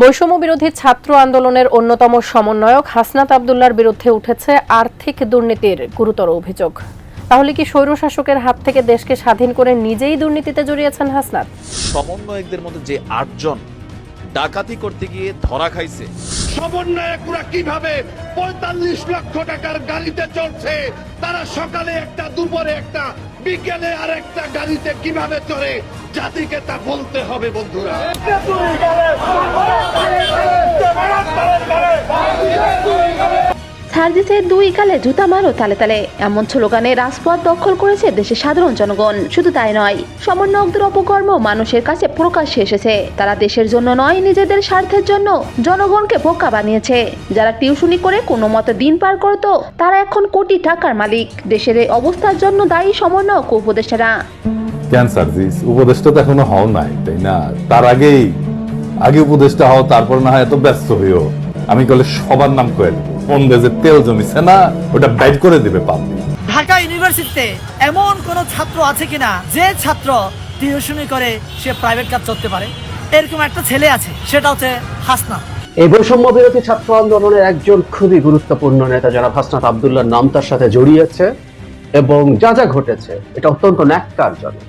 বৈষম্য বিরোধী ছাত্র আন্দোলনের অন্যতম সমন্বয়ক হাসনাত আবদুল্লার বিরুদ্ধে উঠেছে আর্থিক দুর্নীতির গুরুতর অভিযোগ। তাহলে কি স্বৈরশাসকের হাত থেকে দেশকে স্বাধীন করে নিজেই দুর্নীতিতে জড়িয়েছেন হাসনাত? সমন্বয়কদের মধ্যে যে আটজন ডাকাতি করতে গিয়ে ধরা খাইছে সমন্বয়করা কীভাবে পঁয়তাল্লিশ লক্ষ টাকার গাড়িতে চলছে তারা সকালে একটা দুপুরে একটা বিকেলে আর একটা গাড়িতে কীভাবে চড়ে জাতিকে তা বলতে হবে বন্ধুরা। সার্জিসে দুই গালে জুতা মারো তালে তালে। এমন স্লোগানে রাজপথ দখল করেছে দেশের সাধারণ জনগণ। শুধু তাই নয়, সমন্বয়কদের অপকর্ম মানুষের কাছে প্রকাশ্যে এসেছে। তারা দেশের জন্য নয়, নিজেদের স্বার্থের জন্য জনগণকে বোকা বানিয়েছে। যারা টিউশনি করে কোনো মতে দিন পার করত, তারা এখন কোটি টাকার মালিক। দেশের এই অবস্থার জন্য দায়ী সমন্বয়ক উপদেষ্টারা। ক্যান্সার জিস উপদেশটা তো এখনও হও নাই, তাই না? তার আগেই, আগে উপদেশটা হও, তারপর না হয় এত ব্যস্ত হইও। আমি কলে সবার নাম করে দেবো। কোন দেশে তেল জমিছে না ওটা ব্যাড করে দিবে পাবলিক ঢাকা ইউনিভার্সিটিতে এমন কোন ছাত্র আছে কিনা যে ছাত্র টিউশনি করে সে প্রাইভেট কাজ করতে পারে? এরকম একটা ছেলে আছে সেটা হচ্ছে হাসনা এই বৈষম্য বিরোধী ছাত্র আন্দোলনের একজন খুবই গুরুত্বপূর্ণ নেতা যারা হাসনাত আবদুল্লাহর নাম তার সাথে জড়িয়েছে এবং যা যা ঘটেছে এটা অত্যন্ত ন্যাক্কারজনক।